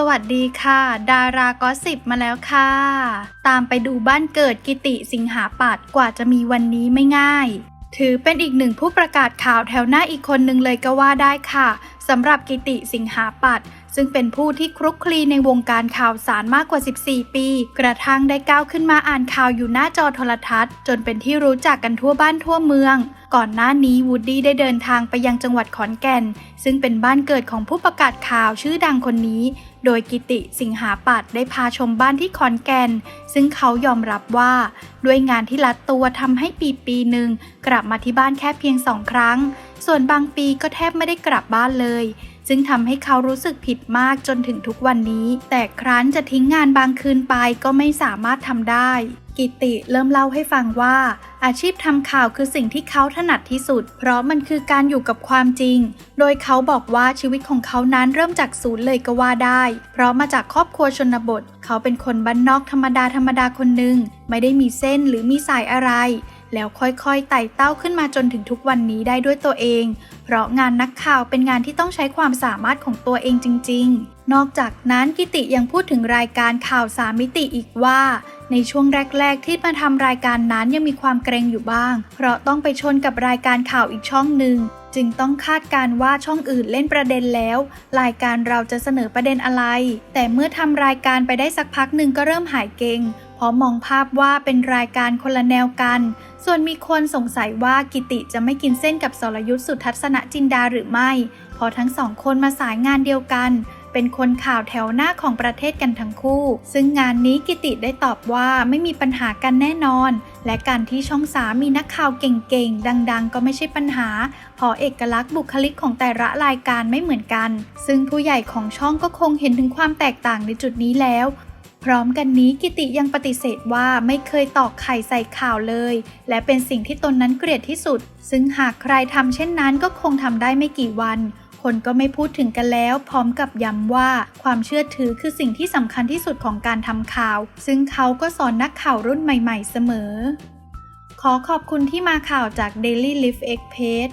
สวัสดีค่ะ ดารากอสิบมาแล้วค่ะ ตามไปดูบ้านเกิดกิติสิงหาปัดกว่าจะมีวันนี้ไม่ง่าย ถือเป็นอีกหนึ่งผู้ประกาศข่าวแถวหน้าอีกคนหนึ่งเลยก็ว่าได้ค่ะสำหรับกิติสิงหาปัด ซึ่งเป็นผู้ที่คลุกคลีในวงการข่าวสารมากกว่า 14 ปี กระทั่งได้ก้าวขึ้นมาอ่านข่าวอยู่หน้าจอโทรทัศน์ จนเป็นที่รู้จักกันทั่วบ้านทั่วเมือง ก่อนหน้านี้วูดดี้ได้เดินทางไปยังจังหวัดขอนแก่น ซึ่งเป็นบ้านเกิดของผู้ประกาศข่าวชื่อดังคนนี้ โดยกิติสิงหาปัดได้พาชมบ้านที่ขอนแก่น ซึ่งเขายอมรับว่า ด้วยงานที่ลัดตัวทำให้ปีปีหนึ่งกลับมาที่บ้านแค่เพียงสองครั้ง ส่วนบางปีก็แทบไม่ได้กลับบ้านเลย ซึ่งทำให้เขารู้สึกผิดมากจนถึงทุกวันนี้ แต่ครั้นจะทิ้งงานบางคืนไปก็ไม่สามารถทำได้ กิติเริ่มเล่าให้ฟังว่า อาชีพทำข่าวคือสิ่งที่เขาถนัดที่สุด เพราะมันคือการอยู่กับความจริง โดยเขาบอกว่าชีวิตของเขานั้นเริ่มจากศูนย์เลยก็ว่าได้ เพราะมาจากครอบครัวชนบท เขาเป็นคนบ้านนอกธรรมดาธรรมดาคนหนึ่งไม่ได้มีเส้นหรือมีสายอะไร แล้วค่อยๆไต่เต้าขึ้นมาจนถึงทุกวันนี้ได้ด้วยตัวเอง เพราะงานนักข่าวเป็นงานที่ต้องใช้ความสามารถของตัวเองจริง ๆ นอกจากนั้นกิติยังพูดถึงรายการข่าวสามมิติอีกว่า ในช่วงแรก ๆ ที่มาทำรายการนั้นยังมีความเกรงอยู่บ้าง เพราะต้องไปชนกับรายการข่าวอีกช่องหนึ่งจึงต้องคาดการณ์ว่าช่องอื่นเล่นประเด็นแล้ว รายการเราจะเสนอประเด็นอะไร แต่เมื่อทำรายการไปได้สักพักหนึ่งก็เริ่มหายเกรงเพราะมองภาพว่าเป็นรายการคนละแนวกัน ส่วนมีคนสงสัยว่ากิติจะไม่กินเส้นกับสรยุทธสุทัศนจินดาหรือไม่ เพราะทั้งสองคนมาสายงานเดียวกัน เป็นคนข่าวแถวหน้าของประเทศกันทั้งคู่ ซึ่งงานนี้กิติได้ตอบว่าไม่มีปัญหากันแน่นอน และการที่ช่องสามีนักข่าวเก่งๆ ดังๆ ก็ไม่ใช่ปัญหา เพราะเอกลักษณ์บุคลิกของแต่ละรายการไม่เหมือนกัน ซึ่งผู้ใหญ่ของช่องก็คงเห็นถึงความแตกต่างในจุดนี้แล้ว พร้อมกันนี้กิติยังปฏิเสธว่าไม่เคยตอกไข่ใส่ข่าวเลย และเป็นสิ่งที่ตนนั้นเกลียดที่สุด ซึ่งหากใครทำเช่นนั้นก็คงทำได้ไม่กี่วัน คนก็ไม่พูดถึงกันแล้ว พร้อมกับย้ำว่าความเชื่อถือคือสิ่งที่สำคัญที่สุดของการทำข่าว ซึ่งเขาก็สอนนักข่าวรุ่นใหม่ ๆ เสมอ ขอขอบคุณที่มาข่าวจาก Daily Life X Page